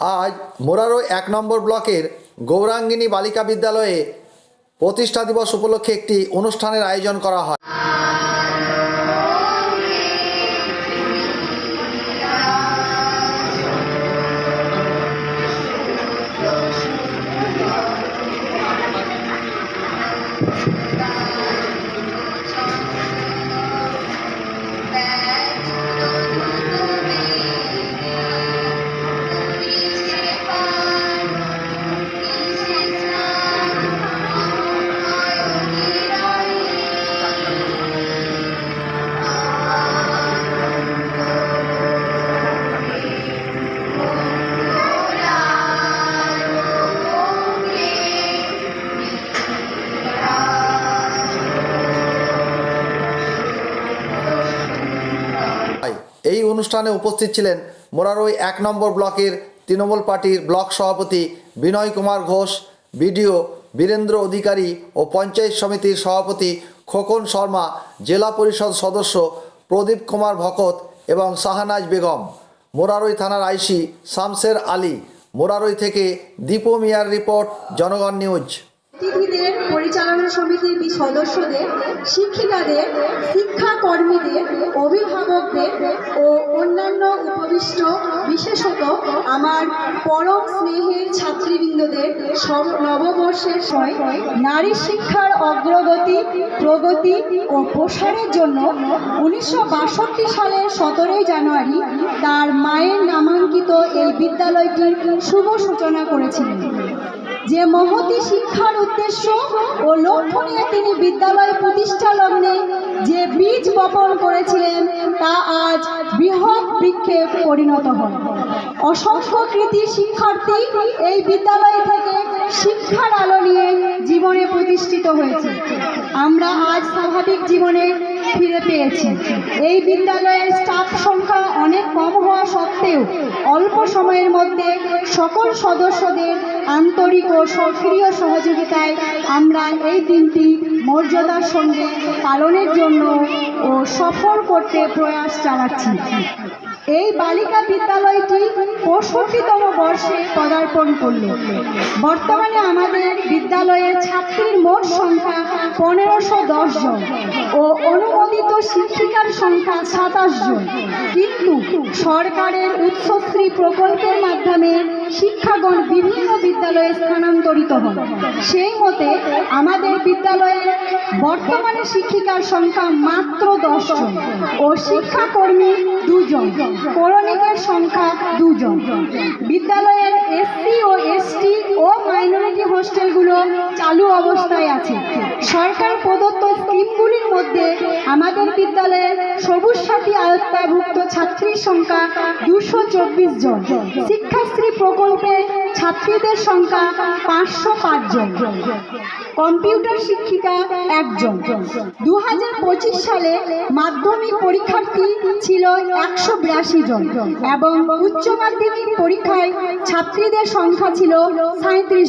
আজ মোরারো এক নম্বর ব্লকের গৌরাঙ্গিনী বালিকা বিদ্যালয়ে প্রতিষ্ঠা দিবস উপলক্ষে একটি অনুষ্ঠানের আয়োজন করা হয়। এই অনুষ্ঠানে উপস্থিত ছিলেন মোরারোই এক নম্বর ব্লকের তৃণমূল পার্টির ব্লক সভাপতি বিনয় কুমার ঘোষ, বিডিও বীরেন্দ্র অধিকারী ও পঞ্চায়েত সমিতির সভাপতি খোকন শর্মা, জেলা পরিষদ সদস্য প্রদীপ কুমার ভকত এবং শাহনাজ বেগম। মোরারোই থানার আইসি শামসের আলী। মোরারোই থেকে দীপু মিয়ার রিপোর্ট, জনগণ নিউজ। অতিথিদের পরিচালনা সমিতির সদস্যদের, শিক্ষিকাদের, শিক্ষাকর্মীদের, অভিভাবকদের ও অন্যান্য উপবিষ্ট বিশেষত আমার পরম স্নেহের ছাত্রীবৃন্দদের সব নববর্ষের সময় নারী শিক্ষার অগ্রগতি, প্রগতি ও প্রসারের জন্য উনিশশো বাষট্টি সালের সতেরোই জানুয়ারি তার মায়ের নামাঙ্কিত এই বিদ্যালয়টির শুভ সূচনা করেছিলেন। যে মহতি শিক্ষার উদ্দেশ্য ও লক্ষ্য নিয়ে তিনি বিদ্যালয় প্রতিষ্ঠা লগ্নে যে বীজ বপন করেছিলেন, তা আজ বৃহৎ বৃক্ষে পরিণত হয় অসংখ্য কৃতি শিক্ষার্থী এই বিদ্যালয় থেকে শিক্ষার আলো নিয়ে জীবনে প্রতিষ্ঠিত হয়েছে। আমরা আজ স্বাভাবিক জীবনে ফিরে পেয়েছি। এই বিদ্যালয়ের স্টাফ সংখ্যা অনেক কম হওয়া সত্ত্বেও অল্প সময়ের মধ্যে সকল সদস্যদের আন্তরিক ও সক্রিয় সহযোগিতায় আমরা এই দিনটি মর্যাদার সঙ্গে পালনের জন্য ও সফল করতে প্রয়াস চালাচ্ছি। এই বালিকা বিদ্যালয়টি পঁয়ষট্টিতম বর্ষে পদার্পণ করল। বর্তমানে আমাদের বিদ্যালয়ের ছাত্রীর মোট সংখ্যা পনেরোশো দশ জন ও অনুমোদিত শিক্ষিকার সংখ্যা সাতাশ জন। কিন্তু সরকারের উৎসশ্রী প্রকল্পের মাধ্যমে শিক্ষাগণ বিভিন্ন বিদ্যালয়ে স্থানান্তরিত হন সেই মতে আমাদের বিদ্যালয়ের বর্তমানে শিক্ষিকার সংখ্যা মাত্র দশ জন ও শিক্ষাকর্মী দুজন করণিকের সংখ্যা দুজন। বিদ্যালয়ের এসসি ও এসটি ও মাইনরিটি হোস্টেলগুলো চালু অবস্থায় আছে। সরকার প্রদত্ত স্কিমগুলির মধ্যে আমাদের বিদ্যালয়ের সবুজ সাথী আয়ত্তাভুক্ত ছাত্রীর সংখ্যা দুশো চব্বিশ জন। শিক্ষাশ্রী প্রকল্পে ছাত্রীদের সংখ্যা পাঁচশো পাঁচ জন। কম্পিউটার শিক্ষিকা একজন। দু হাজার পঁচিশ সালে মাধ্যমিক পরীক্ষার্থী ছিল একশো বিরাশি জন এবং উচ্চ মাধ্যমিক পরীক্ষায় ছাত্রীদের সংখ্যা ছিল সাঁত্রিশ